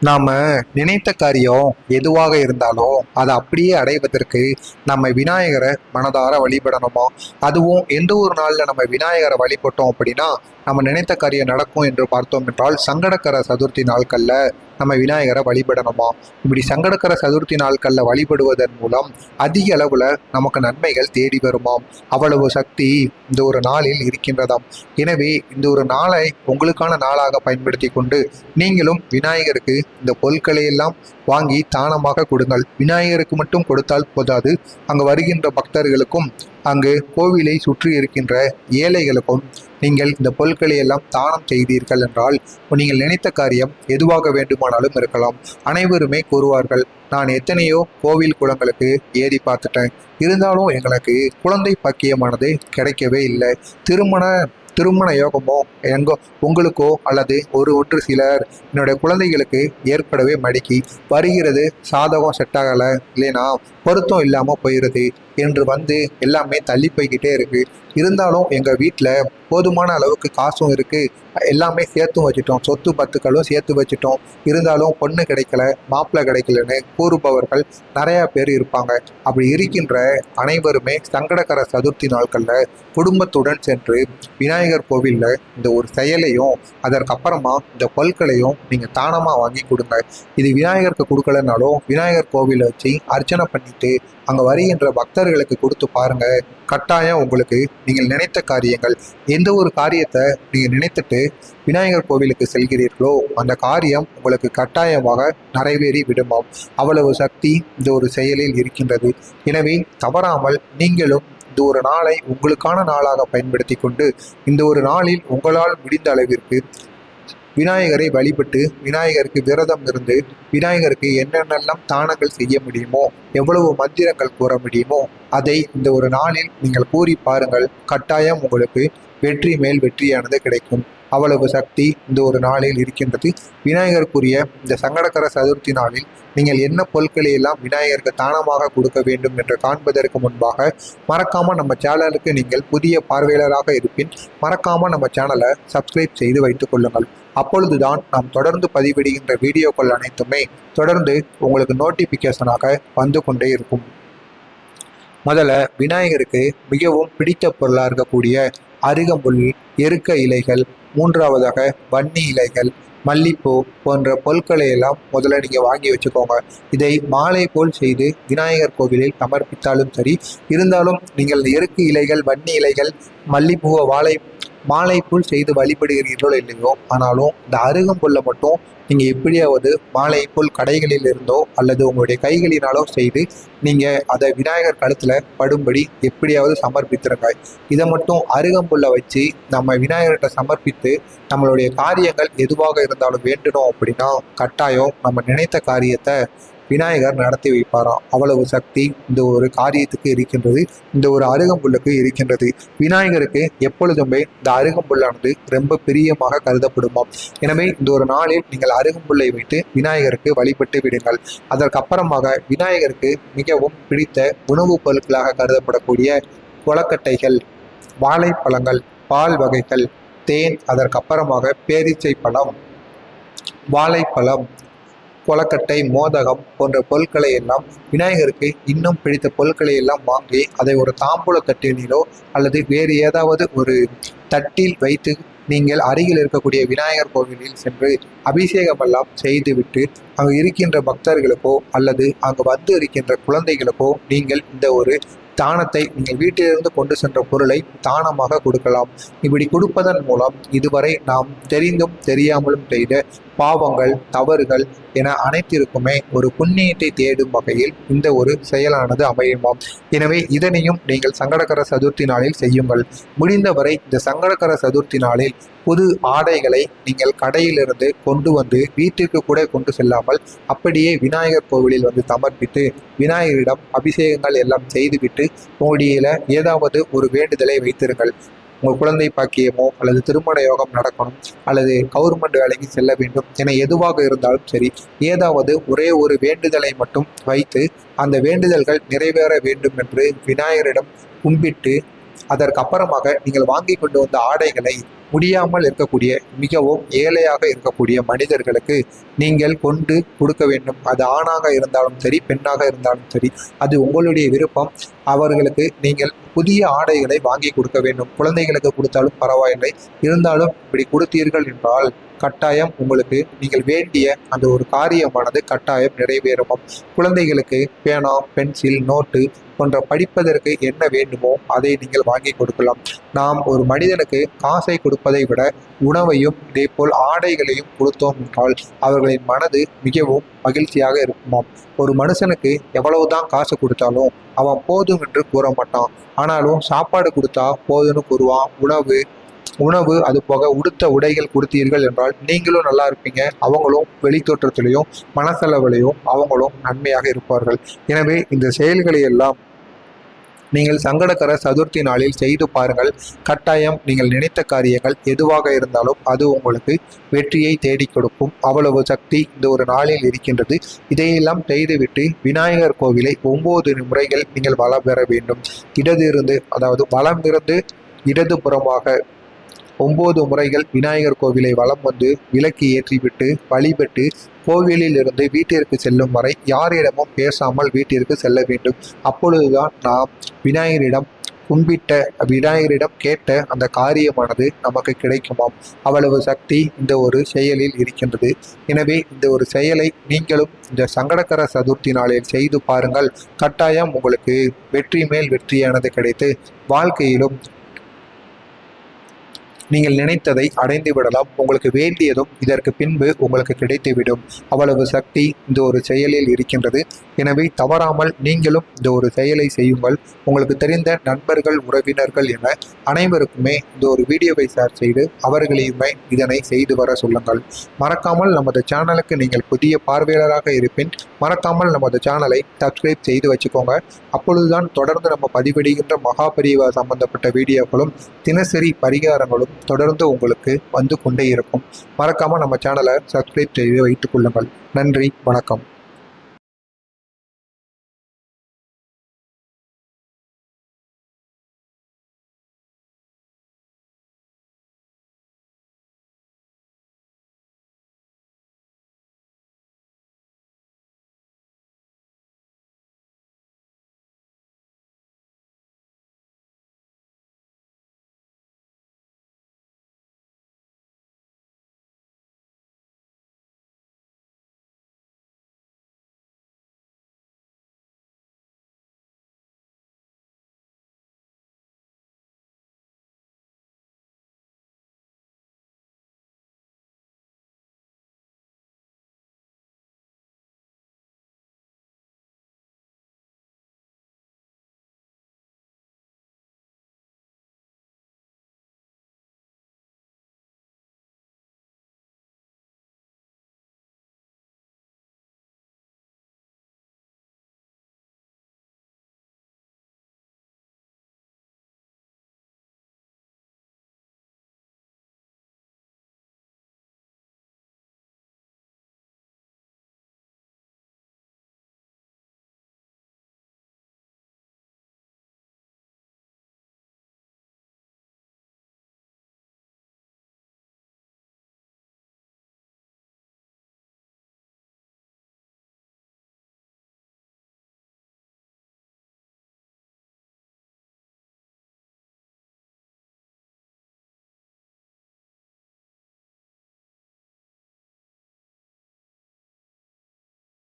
நாம நினைத்த காரியம் எதுவாக இருந்தாலும் அதை அப்படியே அடைவதற்கு நம்ம விநாயகரை மனதார வழிபடணுமா? அதுவும் எந்த ஒரு நாளில் நம்ம விநாயகரை வழிபட்டோம் அப்படின்னா நம்ம நினைத்த காரியம் நடக்கும் என்று பார்த்தோம் என்றால் சங்கடக்கர சதுர்த்தி நாட்களில் நம்ம விநாயகரை வழிபடணுமா? இப்படி சங்கடக்கர சதுர்த்தி நாட்களில் வழிபடுவதன் மூலம் அதிக அளவில் நமக்கு நன்மைகள் தேடி வருமாம். அவ்வளவு சக்தி இந்த ஒரு நாளில் இருக்கின்றதாம். எனவே இந்த ஒரு நாளை உங்களுக்கான நாளாக பயன்படுத்தி கொண்டு நீங்களும் விநாயகருக்கு இந்த பொருட்களை எல்லாம் வாங்கி தானமாக கொடுங்கள். விநாயகருக்கு மட்டும் கொடுத்தால் போதாது. அங்கு வருகின்ற பக்தர்களுக்கும் அங்கு கோவிலை சுற்றி இருக்கின்ற ஏழைகளுக்கும் நீங்கள் இந்த பொருட்களை எல்லாம் தானம் செய்தீர்கள் என்றால் நீங்கள் நினைத்த காரியம் எதுவாக வேண்டுமானாலும் இருக்கலாம். அனைவருமே கூறுவார்கள் நான் எத்தனையோ கோவில் குளங்களுக்கு ஏறி பார்த்துட்டேன். இருந்தாலும் எங்களுக்கு குழந்தை பக்கியமானது கிடைக்கவே இல்லை. திருமண திருமண யோகமோ எங்கோ உங்களுக்கோ அல்லது ஒரு ஒன்று சிலர் என்னுடைய குழந்தைகளுக்கு ஏற்படவே மடிக்கி வருகிறது சாதகம் செட் ஆகலை இல்லைனா பொருத்தம் இல்லாமல் போயிடுது என்று வந்து எல்லாமே தள்ளி போய்கிட்டே இருக்கு. இருந்தாலும் எங்கள் வீட்டில் போதுமான அளவுக்கு காசும் இருக்கு. எல்லாமே சேர்த்தும் வச்சுட்டோம். சொத்து பத்துக்களும் சேர்த்து வச்சுட்டோம். இருந்தாலும் பொண்ணு கிடைக்கல மாப்பிள்ளை கிடைக்கலன்னு கூறுபவர்கள் நிறையா பேர் இருப்பாங்க. அப்படி இருக்கின்ற அனைவருமே சங்கடகர சதுர்த்தி நாட்களில் குடும்பத்துடன் சென்று விநாயகர் கோவிலில் இந்த ஒரு செயலையும் அதற்கப்புறமா இந்த பொருட்களையும் நீங்கள் தானமாக வாங்கி கொடுங்க. இது விநாயகருக்கு கொடுக்கலனாலும் விநாயகர் கோவிலை வச்சு அர்ச்சனை பண்ணி வைத்து அங்கே வருகின்ற பக்தர்களுக்கு கொடுத்து பாருங்க. கட்டாயம் உங்களுக்கு நீங்கள் நினைத்த காரியங்கள் எந்த ஒரு காரியத்தை நீங்கள் நினைத்துட்டு விநாயகர் கோவிலுக்கு செல்கிறீர்களோ அந்த காரியம் உங்களுக்கு கட்டாயமாக நிறைவேறி விடுமாம். அவ்வளவு சக்தி இந்த ஒரு செயலில் இருக்கின்றது. எனவே தவறாமல் நீங்களும் இந்த ஒரு நாளை உங்களுக்கான நாளாக பயன்படுத்தி கொண்டு இந்த ஒரு நாளில் உங்களால் முடிந்த அளவிற்கு விநாயகரை வழிபட்டு விநாயகருக்கு விரதம் இருந்து விநாயகருக்கு என்னென்னலாம் தானங்கள் செய்ய முடியுமோ எவ்வளவு மந்திரங்கள் கூற முடியுமோ அதை இந்த ஒரு நாளில் நீங்கள் கூறி பாருங்கள். கட்டாயம் உங்களுக்கு வெற்றி மேல் வெற்றியானது கிடைக்கும். அவ்வளவு சக்தி இந்த ஒரு நாளில் இருக்கின்றது. விநாயகருக்குரிய இந்த சங்கடகர சதுர்த்தி நாளில் நீங்கள் என்ன பொருட்களை எல்லாம் விநாயகருக்கு தானமாக கொடுக்க வேண்டும் என்று காண்பதற்கு முன்பாக மறக்காமல் நம்ம சேனலுக்கு நீங்கள் புதிய பார்வையாளராக இருப்பின் மறக்காமல் நம்ம சேனலை சப்ஸ்கிரைப் செய்து வைத்துக் கொள்ளுங்கள். அப்பொழுதுதான் நாம் தொடர்ந்து பதிவிடுகின்ற வீடியோக்கள் அனைத்துமே தொடர்ந்து உங்களுக்கு நோட்டிபிகேஷனாக வந்து கொண்டே இருக்கும். முதல்ல விநாயகருக்கு மிகவும் பிடித்த பொருளாக இருக்கக்கூடிய அருகம்புல் எருக்க இலைகள் மூன்றாவதாக வன்னி இலைகள் மல்லிப்பூ போன்ற பொருட்களை எல்லாம் முதல்ல நீங்கள் வாங்கி வச்சுக்கோங்க. இதை மாலை போல் செய்து விநாயகர் கோவிலில் சமர்ப்பித்தாலும் சரி இருந்தாலும் நீங்கள் எருக்கு இலைகள் வன்னி இலைகள் மல்லிப்பூவை வாழை மாலை போல் செய்து வழிபடுகிறீர்களோ இல்லையோ ஆனாலும் இந்த அருகம்புல்லை மட்டும் நீங்கள் எப்படியாவது மாலை போல் கடைகளில் இருந்தோ அல்லது உங்களுடைய கைகளினாலோ செய்து நீங்கள் அதை விநாயகர் கழுத்தில் படும்படி எப்படியாவது சமர்ப்பித்திருங்க இதை மட்டும் அருகம்புல்லை வச்சு நம்ம விநாயகர்கிட்ட சமர்ப்பித்து நம்மளுடைய காரியங்கள் எதுவாக இருந்தாலும் வேண்டணும் அப்படின்னா கட்டாயம் நம்ம நினைத்த காரியத்தை விநாயகர் நடத்தி வைப்பாராம் அவ்வளவு சக்தி இந்த ஒரு காரியத்துக்கு இருக்கின்றது இந்த ஒரு அருகம்புல்லுக்கு இருக்கின்றது. விநாயகருக்கு எப்பொழுதுமே இந்த அருகம்புல்லானது ரொம்ப பிரியமாக கருதப்படுமாம் எனவே இந்த ஒரு நாளில் நீங்கள் அருகம்புல்லை வைத்து விநாயகருக்கு வழிபட்டு விடுங்கள். அதற்கப்புறமாக விநாயகருக்கு மிகவும் பிடித்த உணவுப் பொருட்களாக கருதப்படக்கூடிய கொலக்கட்டைகள் வாழைப்பழங்கள் பால் வகைகள் தேன் அதற்கப்புறமாக பேரீச்சை பழம் வாழைப்பழம் கொலக்கட்டை மோதகம் போன்ற பொருட்களை எல்லாம் விநாயகருக்கு இன்னும் பிடித்த பொருட்களை எல்லாம் வாங்கி அதை ஒரு தாம்பூல தட்டினிலோ அல்லது வேறு ஏதாவது ஒரு தட்டில் வைத்து நீங்கள் அருகில் இருக்கக்கூடிய விநாயகர் கோவிலில் சென்று அபிஷேகம் எல்லாம் செய்துவிட்டு அங்கு இருக்கின்ற பக்தர்களுக்கோ அல்லது அங்கு வந்து இருக்கின்ற குழந்தைகளுக்கோ நீங்கள் இந்த ஒரு தானத்தை நீங்கள் வீட்டிலிருந்து கொண்டு சென்ற பொருளை தானமாக கொடுக்கலாம். இப்படி கொடுப்பதன் மூலம் இதுவரை நாம் தெரிந்தும் தெரியாமலும் செய்த பாவங்கள் தவறுகள் என அனைத்திற்குமே ஒரு புண்ணியத்தை தேடும் வகையில் இந்த ஒரு செயலானது அமையுமாம். எனவே இதனையும் நீங்கள் சங்கடகர சதுர்த்தி நாளில் செய்யுங்கள். முடிந்தவரை இந்த சங்கடகர சதுர்த்தி நாளில் புது ஆடைகளை நீங்கள் கடையிலிருந்து கொண்டு வந்து வீட்டிற்கு கூட கொண்டு செல்லாமல் அப்படியே விநாயகர் கோவிலில் வந்து சமர்ப்பித்து விநாயகரிடம் அபிஷேகங்கள் எல்லாம் செய்துவிட்டு உங்களுடைய ஏதாவது ஒரு வேண்டுதலை வைத்திருங்கள். உங்கள் குழந்தை பாக்கியமோ அல்லது திருமண யோகம் நடக்கணும் அல்லது கவர்மெண்ட் வேலைக்கு செல்ல வேண்டும் என எதுவாக இருந்தாலும் சரி ஏதாவது ஒரே ஒரு வேண்டுதலை மட்டும் வைத்து அந்த வேண்டுதல்கள் நிறைவேற வேண்டும் என்று விநாயகரிடம் கும்பிட்டு அதற்கு அப்புறமாக நீங்கள் வாங்கி கொண்டு வந்த ஆடைகளை முடியாமல் இருக்கக்கூடிய மிகவும் ஏழையாக இருக்கக்கூடிய மனிதர்களுக்கு நீங்கள் கொண்டு கொடுக்க வேண்டும். அது ஆணாக இருந்தாலும் சரி பெண்ணாக இருந்தாலும் சரி அது உங்களுடைய விருப்பம். அவர்களுக்கு நீங்கள் புதிய ஆடைகளை வாங்கி கொடுக்க வேண்டும். குழந்தைகளுக்கு கொடுத்தாலும் பரவாயில்லை. இருந்தாலும் இப்படி கொடுத்தீர்கள் என்றால் கட்டாயம் உங்களுக்கு நீங்கள் வேண்டிய அந்த ஒரு காரியமானது கட்டாயம் நிறைவேறும். குழந்தைகளுக்கு பேனா பென்சில் நோட்டு போன்ற படிப்பதற்கு என்ன வேண்டுமோ அதை நீங்கள் வாங்கி கொடுக்கலாம். நாம் ஒரு மனிதனுக்கு காசை கொடுப்பதை விட உணவையும் இதேபோல் ஆடைகளையும் கொடுத்தோம் என்றால் அவர்களின் மனது மிகவும் மகிழ்ச்சியாக இருக்குமாம். ஒரு மனுஷனுக்கு எவ்வளவுதான் காசு கொடுத்தாலும் அவன் போதும் என்று கூற மாட்டான் ஆனாலும் சாப்பாடு கொடுத்தா போதும்னு கூறுவான். உணவு உணவு அது போக உடுத்த உடைகள் கொடுத்தீர்கள் என்றால் நீங்களும் நல்லா இருப்பீங்க. அவங்களும் வெளித்தோற்றத்திலையும் மனசளவிலையும் அவங்களும் நன்மையாக இருப்பார்கள். எனவே இந்த செயல்களை எல்லாம் நீங்கள் சங்கடகர சதுர்த்தி நாளில் செய்து பாருங்கள். கட்டாயம் நீங்கள் நினைத்த காரியங்கள் எதுவாக இருந்தாலும் அது உங்களுக்கு வெற்றியை தேடிக் கொடுக்கும். அவ்வளவு சக்தி இந்த ஒரு நாளில் இருக்கின்றது. இதையெல்லாம் செய்துவிட்டு விநாயகர் கோவிலை ஒன்பது முறைகள் நீங்கள் வலம் பெற வேண்டும். இடது இருந்து அதாவது வலம் இருந்து இடதுபுறமாக ஒன்பது முறைகள் விநாயகர் கோவிலை வலம் வந்து விலக்கு ஏற்றிவிட்டு வழிபட்டு கோவிலில் இருந்து வீட்டிற்கு செல்லும் வரை யாரிடமும் பேசாமல் வீட்டிற்கு செல்ல வேண்டும். அப்பொழுதுதான் நாம் விநாயகரிடம் கும்பிட்ட விநாயகரிடம் கேட்ட அந்த காரியமானது நமக்கு கிடைக்குமாம். அவ்வளவு சக்தி இந்த ஒரு செயலில் இருக்கின்றது. எனவே இந்த ஒரு செயலை நீங்களும் இந்த சங்கடகர சதுர்த்தி நாளில் செய்து பாருங்கள். கட்டாயம் உங்களுக்கு வெற்றி மேல் வெற்றியானது கிடைத்து வாழ்க்கையிலும் நீங்கள் நினைத்ததை அடைந்து விடலாம். உங்களுக்கு வேண்டியதும் இதற்கு பின்பு உங்களுக்கு கிடைத்துவிடும். அவ்வளவு சக்தி இந்த ஒரு செயலில் இருக்கின்றது. எனவே தவறாமல் நீங்களும் இந்த ஒரு செயலை செய்யுங்கள். உங்களுக்கு தெரிந்த நண்பர்கள் உறவினர்கள் என அனைவருக்குமே இந்த ஒரு வீடியோவை ஷேர் செய்து அவர்களையுமே இதனை செய்து வர சொல்லுங்கள். மறக்காமல் நமது சேனலுக்கு நீங்கள் புதிய பார்வையாளராக இருப்பின் மறக்காமல் நமது சேனலை சப்ஸ்கிரைப் செய்து வச்சுக்கோங்க. அப்பொழுதுதான் தொடர்ந்து நம்ம பதிவிடுகின்ற மகாபரிவா சம்பந்தப்பட்ட வீடியோக்களும் தினசரி பரிகாரங்களும் தொடர்ந்து உங்களுக்கு வந்து கொண்டே இருக்கும். மறக்காமல் நம்ம சேனலை சப்ஸ்கிரைப் செய்து வைத்துக் கொள்ளுங்கள். நன்றி வணக்கம்.